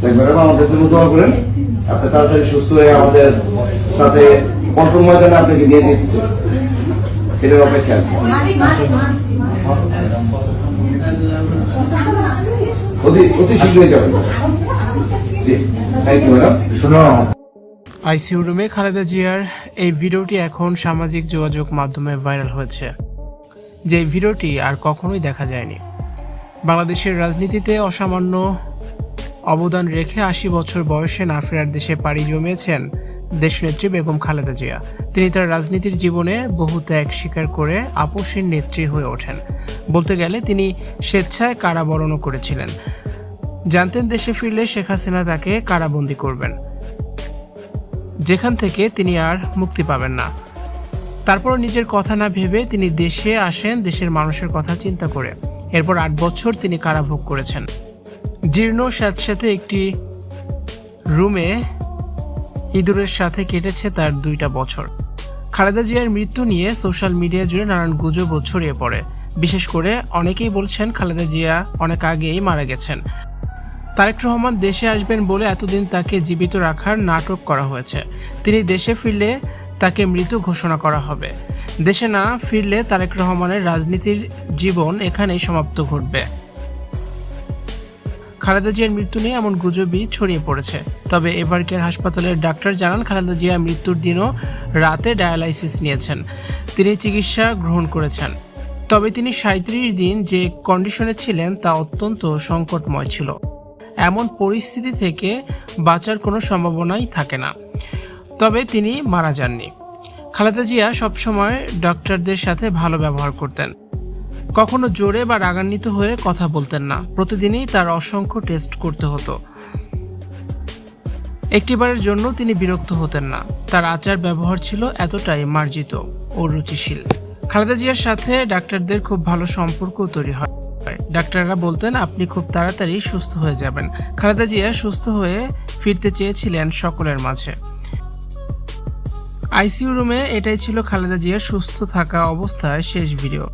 তাই ম্যাডাম আমাদের জন্য দোয়া করেন। আপনি তাড়াতাড়ি সুস্থ হয়ে আমাদের সাথে পল্টন ময়দানে আপনাকে নিয়ে যেতেছে এটার অপেক্ষা আছে। অতি অতি শীঘ্রই যাবেন জি থ্যাংক ইউ ম্যাডাম শোনো। আইসিইউ রুমে খালেদা জিয়ার এই ভিডিওটি এখন সামাজিক যোগাযোগ মাধ্যমে ভাইরাল হয়েছে। যে ভিডিওটি আর কখনোই দেখা যায়নি। বাংলাদেশের রাজনীতিতে অসামান্য অবদান রেখে আশি বছর বয়সে না ফেরার দেশে পাড়ি জমিয়েছেন দেশনেত্রী বেগম খালেদা জিয়া। তিনি তার রাজনীতির জীবনে বহু ত্যাগ স্বীকার করে আপোষের নেত্রী হয়ে ওঠেন। বলতে গেলে তিনি স্বেচ্ছায় কারাবরণও করেছিলেন। জানতেন দেশে ফিরলে শেখ হাসিনা তাকে কারাবন্দি করবেন। যেখান থেকে তিনি আর মুক্তি পাবেন না। তারপর নিজের কথা না ভেবে তিনি দেশে আসেন, দেশের মানুষের কথা চিন্তা করে। এরপর আট বছর তিনি কারাভোগ করেছেন। জীর্ণ স্যাঁতস্যাঁতে একটি রুমে ইঁদুরের সাথে কেটেছে তার দুইটা বছর। খালেদা জিয়ার মৃত্যু নিয়ে সোশ্যাল মিডিয়া জুড়ে নানান গুজব ছড়িয়ে পড়ে। বিশেষ করে অনেকেই বলছেন খালেদা জিয়া অনেক আগেই মারা গেছেন। তারেক রহমান দেশে আসবেন বলে এতদিন তাকে জীবিত রাখার নাটক করা হয়েছে। তিনি দেশে ফিরলে তাকে মৃত ঘোষণা করা হবে। দেশে না ফিরলে তারেক রহমানের রাজনীতির জীবন এখানেই সমাপ্ত ঘটবে। খালেদা জিয়ার মৃত্যু নিয়ে এমন গুজবই ছড়িয়ে পড়েছে। তবে এভারকেয়ার হাসপাতালের ডাক্তার জানান, খালেদা জিয়া মৃত্যুর দিনও রাতে ডায়ালাইসিস নিয়েছেন। তিনি চিকিৎসা গ্রহণ করেছেন। তবে তিনি সাঁত্রিশ দিন যে কন্ডিশনে ছিলেন তা অত্যন্ত সংকটময় ছিল। এমন পরিস্থিতি থেকে বাঁচার কোনো সম্ভাবনাই থাকে না। তবে তিনি মারা যাননি। খালেদা জিয়া সবসময় ডক্টরদের সাথে ভালো ব্যবহার করতেন। কখনো জোরে বা রাগান্বিত হয়ে কথা বলতেন না। প্রতিদিনই তার অসংখ্য টেস্ট করতে হতো। একটিবারের জন্য তিনি বিরক্ত হতেন না। তার আচার ব্যবহার ছিল এতটাই মার্জিত ও রুচিশীল। খালেদা জিয়ার সাথে ডাক্তারদের খুব ভালো সম্পর্ক তৈরি হয়। ডাক্তাররা বলতেন, আপনি খুব তাড়াতাড়ি সুস্থ হয়ে যাবেন। খালেদা জিয়া সুস্থ হয়ে ফিরতে চেয়েছিলেন সকলের মাঝে। আইসিইউ রুমে এটাই ছিল খালেদা জিয়ার সুস্থ থাকা অবস্থায় শেষ ভিডিও